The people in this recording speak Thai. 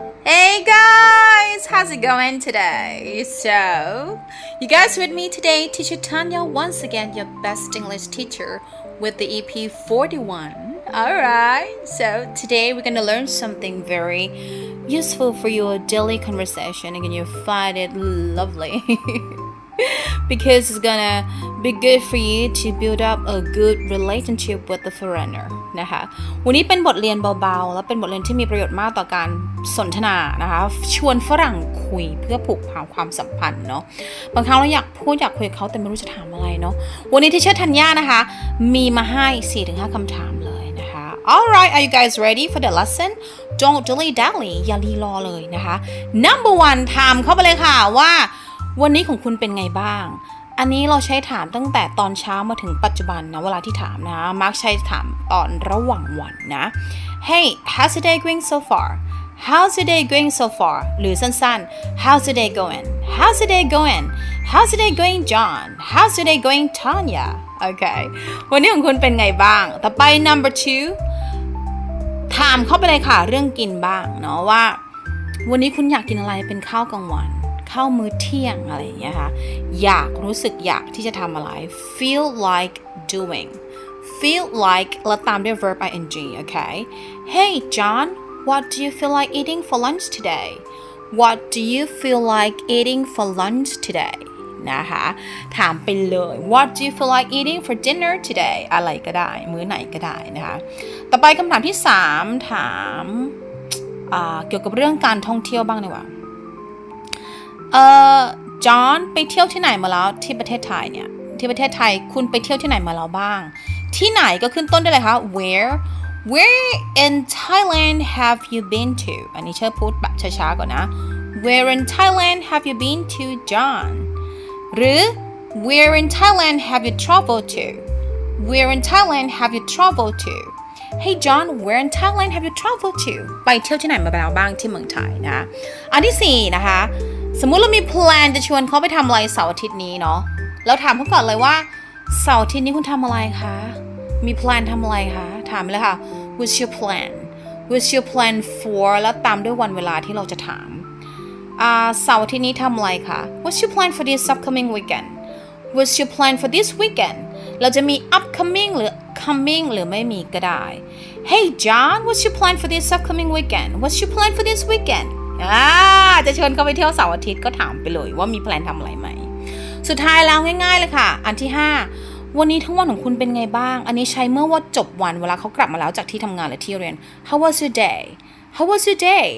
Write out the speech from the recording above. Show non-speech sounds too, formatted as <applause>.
Hey guys, how's it going today? So, you guys with me today, teacher Tanya, once again your best English teacher with the EP 41. Alright, so today we're gonna learn something very useful for your daily conversation and you find it lovely. <laughs> because it's gonna be good for you to build up a good relationship with the foreigner นะคะ วันนี้เป็นบทเรียนเบาๆ และเป็นบทเรียนที่มีประโยชน์มากต่อการสนทนานะคะ ชวนฝรั่งคุยเพื่อผูกพันความสัมพันธ์เนาะ บางครั้งเราอยากพูดอยากคุยเขาแต่ไม่รู้จะถามอะไรเนาะ วันนี้ที่เชื่อธัญญานะคะ มีมาให้ 4-5คำถามเลยนะคะ Alright are you guys ready for the lesson don't dilly dally อย่ารีรอเลยนะคะ number one ถามเข้าไปเลยค่ะว่า วันนี้ของคุณเป็นไงบ้าง อันนี้เราใช้ถามตั้งแต่ตอนเช้ามาถึงปัจจุบันนะเวลาที่ถามนะ มักใช้ถามตอนระหว่างวันนะ Hey how's the day going so far How's the day going so far หรือสั้นๆ How's the day going How's the day going How's the day going John How's the day going Tanya โอเค วันนี้ของคุณเป็นไงบ้าง ต่อไป number two ถามเข้าไปเลยค่ะเรื่องกินบ้างเนาะว่า วันนี้คุณอยากกินอะไรเป็นข้าวกลางวัน ข้าวมื้อเที่ยงอะไรอย่างเงี้ยค่ะ อยากรู้สึกอยากที่จะทำอะไร feel like doing feel like แล้วตามด้วย verb ing โอเค Hey John what do you feel like eating for lunch today What do you feel like eating for lunch today นะคะ ถามไปเลย What do you feel like eating for dinner today อะไรก็ได้ มื้อไหนก็ได้นะคะ ต่อไปคำถามที่ 3 ถามเกี่ยวกับเรื่องการท่องเที่ยวบ้างดีกว่า เอ่อจอห์นไปเที่ยวที่ไหนมาแล้วที่ประเทศไทยเนี่ย ที่ประเทศไทยคุณไปเที่ยวที่ไหนมาแล้วบ้าง ที่ไหนก็ขึ้นต้นได้เลยคะ where where in Thailand have you been to อันนี้เชิญพูดแบบช้าๆก่อนนะ where in Thailand have you been to John หรือ where in Thailand have you traveled to where in Thailand have you traveled to Hey John where in Thailand have you traveled to ไปเที่ยวที่ไหนมาแล้วบ้างที่เมืองไทยนะ อันที่สี่นะคะ สมมุติเรามีแพลนจะชวนเขาไปทำอะไรเสาร์อาทิตย์นี้เนาะเราถามเขาก่อนเลยว่าเสาร์อาทิตย์นี้คุณทำอะไรคะ มีแพลนทำอะไรคะ ถามเลยค่ะ What's your plan What's your plan for แล้วตามด้วยวันเวลาที่เราจะถามอ่าเสาร์อาทิตย์นี้ทำอะไรคะ What's your plan for this upcoming weekend What's your plan for this weekend เราจะมี upcoming หรือ coming หรือไม่มีก็ได้ Hey John What's your plan for this upcoming weekend What's your plan for this weekend อ่าจะเชิญเขาไปเที่ยวเสาร์อาทิตย์ก็ถามไปเลยว่ามีแพลนทำอะไรไหม สุดท้ายแล้วง่าย ๆ เลยค่ะ อันที่ 5 วันนี้ทั้งวันของคุณเป็นไงบ้าง อันนี้ใช้เมื่อว่าจบวันเวลาเขากลับมาแล้วจากที่ทำงานหรือที่เรียน How was your day How was your day